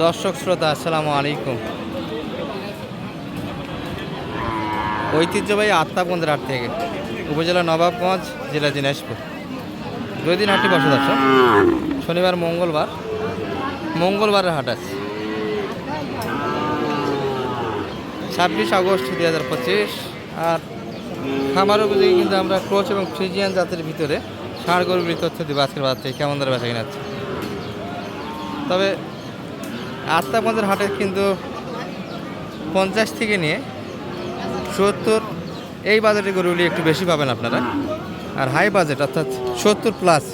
দর্শক শ্রোতা, আসসালামু আলাইকুম। ঐতিহ্যবাহী আত্মাবন্দের হাট থেকে উপজেলা নবাবগঞ্জ, জেলা দিনাজপুর। দুই দিন হাটটি বসে দর্শক, শনিবার, মঙ্গলবার, মঙ্গলবারের হাট আছে। ছাব্বিশ আগস্ট দুই হাজার পঁচিশ, আর খামার উপযোগী কিন্তু আমরা ক্রোচ এবং ফ্রিজিয়ান জাতের ভিতরে ষাঁড় গরুগুলি তথ্য দিব আজকের বাদ থেকে। কেমন দরে বেচা কিনা তবে আত্মাগঞ্জের হাটে কিন্তু পঞ্চাশ থেকে নিয়ে সত্তর, এই বাজেটের গরুগুলি একটু বেশি পাবেন আপনারা। আর হাই বাজেট অর্থাৎ সত্তর প্লাস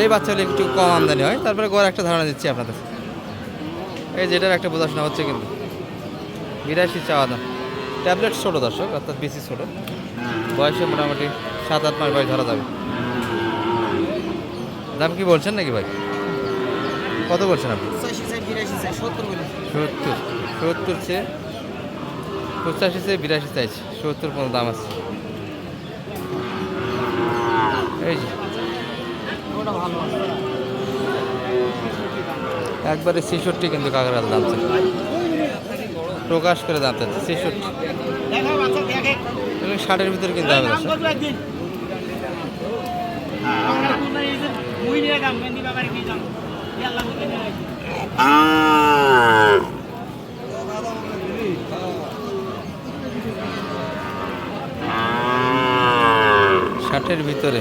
এই বাচ্চাগুলি একটু কম আমদানি হয়। তারপরে গড় একটা ধারণা দিচ্ছি আপনাদের। এই যেটার একটা বোঝাশোনা হচ্ছে কিন্তু। বিরাশি চাওয়া দাম। ট্যাবলেট ছোটো দর্শক, অর্থাৎ বেশি ছোটো। বয়সে মোটামুটি সাত আট মাস বয়স ধরা যাবে। দাম কি বলছেন নাকি ভাই? কত বলছেন আপনি? সত্তর সত্তর চেয়ে পঁচাশি চেয়ে বিরাশি চাইছে সত্তর পর্যন্ত দাম আছে। এই যে। একবারে ছেষট্টি কিন্তু কাঁকড়ার দাম প্রকাশ করে দাম চাচ্ছে ছেষট্টি। ষাটের ভিতরে কিনতে হবে দর্শক। ষাটের ভিতরে।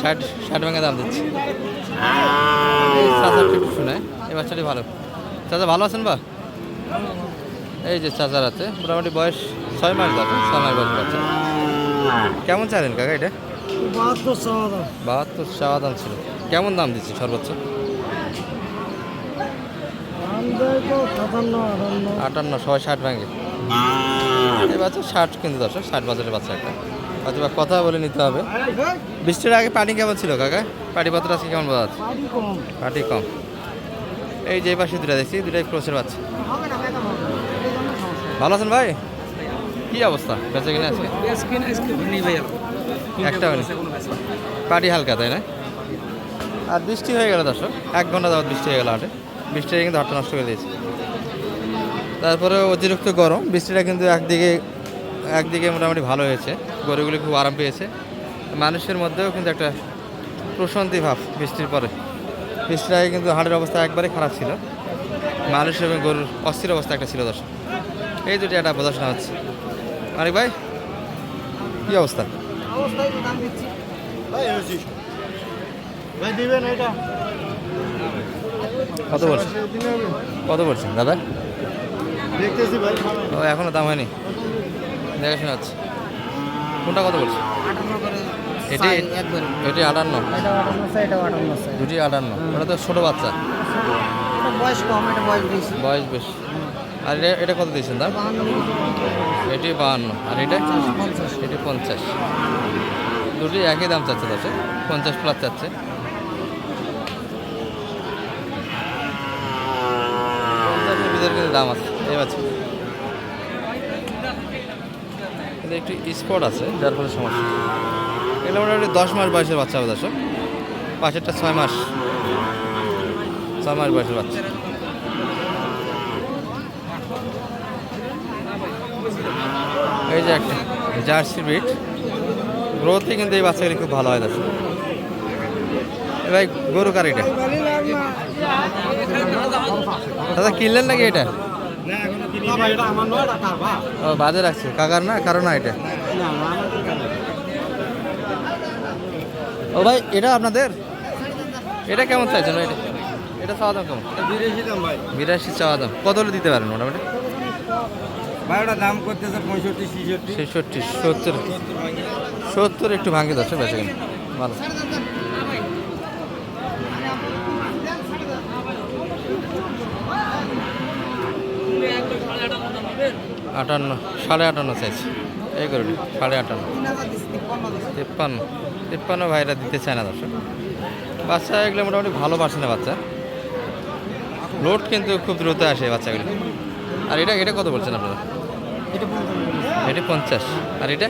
ষাট ষাট ভাঙা দাম দিচ্ছি। চাচাটি শুনে, এই বাচ্চাটি ভালো। চাচা ভালো আছেন বা? এই যে চাচার আছে মোটামুটি বয়স ছয় মাস যাবে ছয় মাস বয়স বাচ্চা কেমন চাইলেন কাকা এটা? বাহাত্তর চাওয়া দাম। ছিল। কেমন দাম দিচ্ছি সর্বোচ্চ? আটান্ন। সবাই ষাট ভাঙে। এই বাচ্চা ষাট কিন্তু দর্শক ষাট বাজারের বাচ্চা একটা। হয়তো বা কথা বলে নিতে হবে। বৃষ্টির আগে পানি কেমন ছিল কাকা? পাটি পাত্র আজকে কেমন বাজার আছে পাটি কম। এই যে পাশে দুটা দেখছি দুটাই ক্রোসের বাচ্চা। ভালো আছেন ভাই? কি অবস্থা? বেঁচে কিনে আজকে? একটা পাটি হালকা, তাই না? আর বৃষ্টি হয়ে গেল দর্শক। এক ঘণ্টা যাওয়ার বৃষ্টি হয়ে গেল হাটে। বৃষ্টি কিন্তু হাটটা নষ্ট করে দিয়েছে। তারপরে অতিরিক্ত গরম। বৃষ্টিটা কিন্তু একদিকে একদিকে মোটামুটি ভালো হয়েছে। গরুগুলি খুব আরাম পেয়েছে। মানুষের মধ্যেও কিন্তু একটা প্রশান্তি ভাব বৃষ্টির পরে। বৃষ্টির আগে কিন্তু হাটের অবস্থা একবারে খারাপ ছিল। মানুষ এবং গরুর অস্থির অবস্থা একটা ছিল দর্শক। এই দুটি একটা বোঝাশোনা হচ্ছে মানিক ভাই কী অবস্থা? কত বলছেন? কত বলছেন দাদা? দেখতেছি ও এখনও দাম হয়নি। দেখাশোনা হচ্ছে কোনটা কত বলছে এটি এটি আটান্ন। দুটি আটান্ন। ওটা তো ছোটো বাচ্চা। বয়স কম এটা বয়স বেশি। বয়স বেশ। আর এটা এটা কত দিয়েছেন দাম? এটি বাহান্ন। আর এটা? এটি পঞ্চাশ। দুটি একই দাম চাচ্ছে দশে। পঞ্চাশ প্লাস চাচ্ছে। কিন্তু দাম আছে। এই বাচ্চা। কিন্তু একটু স্পট আছে, যার ফলে সমস্যা। এগুলো মোটামুটি দশ মাস বয়সের বাচ্চা হবে দর্শক। পাশেরটা ছয় মাস। ছয় মাস বয়সের বাচ্চা। এই যে একটা জার্সি ব্রিড। গ্রোথে কিন্তু এই বাচ্চাগুলি খুব ভালো হয় দর্শক ভাই গরু কার এটা? দাদা কিনলেন নাকি এটা? ও বাজে রাখছে কাকার না? কারও না এটা? ও ভাই এটা আপনাদের? এটা কেমন চাইছেন এটা এটা চাওয়া দাম কেমন? বিরাশি চাওয়া দাম। কত দিতে পারেন মোটামুটি? ভাইটা দাম করতেছে পঁয়ষট্টি, ছিষট্টি। ছেষট্টি, সত্তর। সত্তর একটু ভাঙে যাচ্ছে বেঁচে কিনা ভালো। আটান্ন, সাড়ে আটান্ন চাইছি। এই করে সাড়ে আটান্ন। তিপ্পান্ন তিপ্পান্ন ভাইরা দিতে চায় না দর্শক। বাচ্চা এগুলো মোটামুটি ভালো পারছে না বাচ্চা। লোড কিন্তু খুব দ্রুত আসে বাচ্চাগুলো। আর এটা এটা কত বলছেন আপনারা? এটা পঞ্চাশ। আর এটা?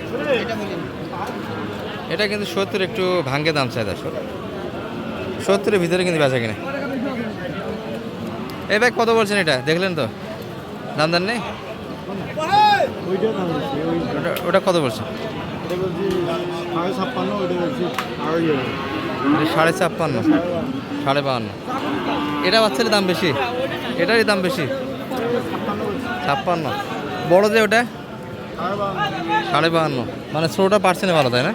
এটা কিন্তু সত্তর একটু ভাঙ্গে দাম চাই দর্শক। সত্তরের ভিতরে কিন্তু বেচা কিনে। এই ব্যাগ কত বলছেন এটা? দেখলেন তো? দাম নেই? দাম ওই ওটা ওটা কত বলছেন? সাড়ে ছাপ্পান্ন সাড়ে বাহান্ন। এটা বাচ্চার দাম বেশি? এটারই দাম বেশি? ছাপ্পান্ন। বড় যে ওটা? সাড়ে বাহান্ন। মানে ষোলোটা পার্সেন্টে ভালো, তাই না?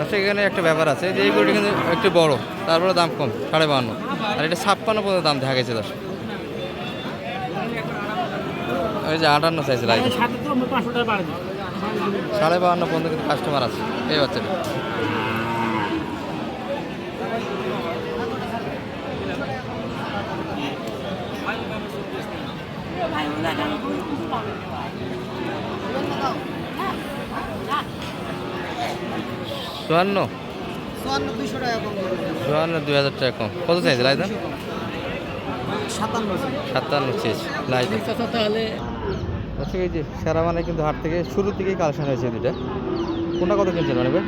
আচ্ছা এখানে একটা ব্যাপার আছে যে এই কিন্তু একটু বড়, তারপরে দাম কম, সাড়ে বাহান্ন। আর এটা ছাপ্পান্ন পর্যন্ত দাম দেখা গেছে দশ ওই যে আটান্ন চাইছে লাইট সাথে তো আমরা পাঁচশো টাকা বাড়ে দিই সাড়ে বাহান্ন পর্যন্ত কিন্তু কাস্টমার আছে, এই বাচ্চাটা। চুয়ান্ন। চুয়ান্ন দুই হাজার টাকা কম। কত চাইছে লাইদান সাতান্ন চেয়েছে লাইদান তাহলে আচ্ছা এই যে সেরা মানে কিন্তু হাট থেকে শুরুর থেকেই কালেকশন হয়েছে দুইটা। কোনটা কত কিনছেন মানে ভাই?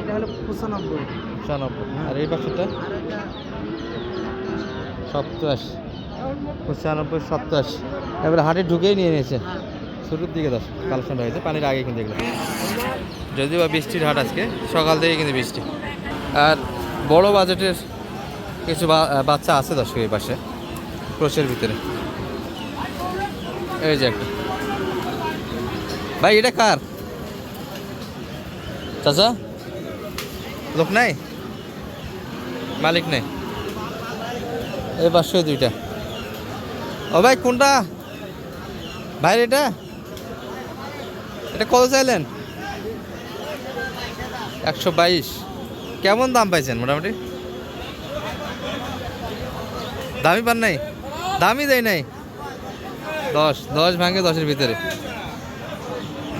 এটা হলো পঁচানব্বই। পঁচানব্বই। আর এই এটা সপ্তাশি। পঁচানব্বই সপ্তাশি এবারে হাটে ঢুকেই নিয়ে নিয়েছে। শুরুর দিকে দশ কালেকশন হয়েছে পানির আগে কিন্তু এগুলো। যদিও বা বৃষ্টির হাট আজকে, সকাল থেকে কিন্তু বৃষ্টি। আর বড় বাজেটের কিছু বাচ্চা আছে দর্শক এই পাশে, ক্রোশের ভিতরে। এই যে একটা। ভাই, এটা কার? চাচা? লোক নাই? মালিক নেই? এই পাশে দুইটা। ও ভাই, কোনটা? ভাই এটা? এটা কত চাইলেন? একশো বাইশ। কেমন দাম পাইছেন মোটামুটি? দামি পান নাই? দামি দেয় নাই? দশ দশ ভাঙে দশের ভিতরে।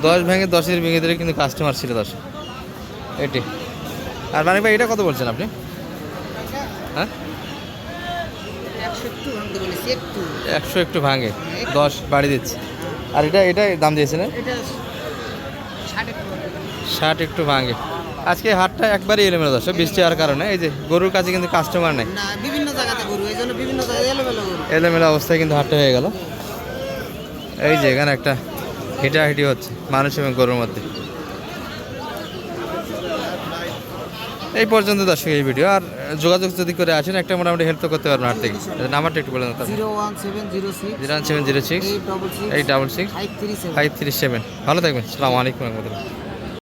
দশ ভাঙে দশের ভিতরে কিন্তু কাস্টমার ছিল দশ। এটি। আর মানে ভাই, এটা কত বলছেন আপনি? হ্যাঁ? একশো একটু ভাঙে দশ বাড়ি দিচ্ছে। আর এটা এটা দাম দিয়েছেন? এটা ষাট একটু ভাঙে। আজকে হাটটা একবারই এলোমেলো দর্শক বৃষ্টি হওয়ার কারণে। এই যে গরুর কাছে কিন্তু কাস্টমার নেই। বিভিন্ন জায়গাতে গরু এই জন্য বিভিন্ন জায়গায় এলোমেলো এলোমেলো অবস্থায় কিন্তু হাটটা হয়ে গেল। এই যে এখানে একটা হিটাহিটি হচ্ছে মানুষ এবং গরুর মধ্যে। এই পর্যন্ত দর্শক এই ভিডিও আর যোগাযোগ যদি করে আসেন একটা মোটামুটি হেল্প করতে পারবেন হাট থেকে নাম্বারটা একটু বলে দেন zero one seven zero six zero one seven zero six eight double six five three seven ভালো থাকবেন সালামু আলাইকুম রহমতুল্লাহ।